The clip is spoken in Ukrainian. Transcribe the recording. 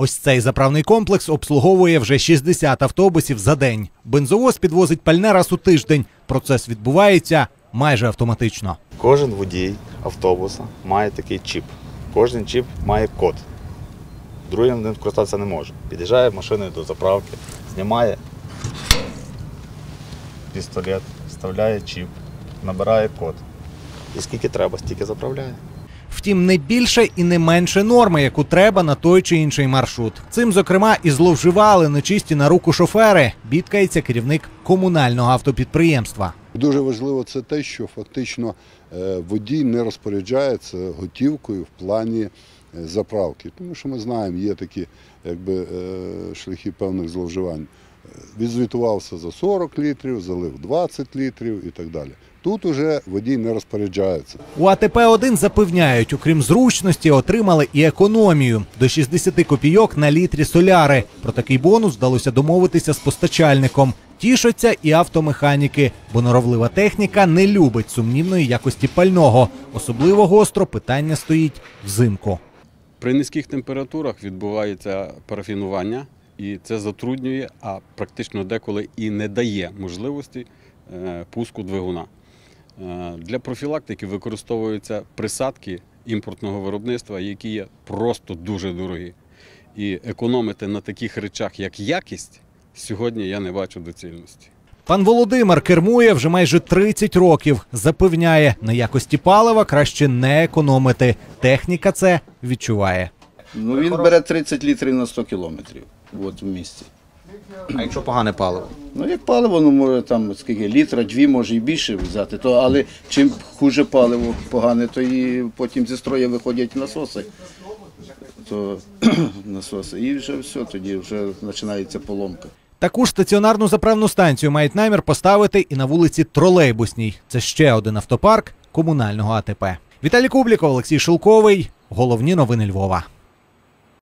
Ось цей заправний комплекс обслуговує вже 60 автобусів за день. Бензовоз підвозить пальне раз у тиждень. Процес відбувається майже автоматично. Кожен водій автобуса має такий чіп. Кожен чіп має код. Другим ним користатися не може. Під'їжджає машиною до заправки, знімає пістолет, вставляє чіп, набирає код. І скільки треба, стільки заправляє. Втім, не більше і не менше норми, яку треба на той чи інший маршрут. Цим, зокрема, і зловживали нечисті на руку шофери. Бідкається керівник комунального автопідприємства. Дуже важливо це те, що фактично е, водій не розпоряджається готівкою в плані е, заправки. Тому що ми знаємо, є такі якби, е, шляхи певних зловживань. Відзвітувався за 40 літрів, залив 20 літрів і так далі. Тут уже водій не розпоряджається. У АТП-1 запевняють, окрім зручності, отримали і економію до 60 копійок на літрі соляри. Про такий бонус вдалося домовитися з постачальником. Тішаться і автомеханіки, бо норовлива техніка не любить сумнівної якості пального. Особливо гостро питання стоїть взимку. При низьких температурах відбувається парафінування, і це затруднює, а практично деколи і не дає можливості е, пуску двигуна. Е, Для профілактики використовуються присадки імпортного виробництва, які є просто дуже дорогі. І економити на таких речах, як якість, сьогодні я не бачу доцільності. Пан Володимир кермує вже майже 30 років. Запевняє, на якості палива краще не економити. Техніка це відчуває. Ну він бере 30 літрів на 100 кілометрів от в місті. А якщо погане паливо? Ну як паливо, ну може там скільки літра, дві може і більше взяти. То, але чим хуже паливо погане, то і потім зі строю виходять насоси. То насоси. І вже все, тоді вже починається поломка. Таку ж стаціонарну заправну станцію мають намір поставити і на вулиці Тролейбусній. Це ще один автопарк комунального АТП. Віталій Кубліков, Олексій Шилковий. Головні новини Львова.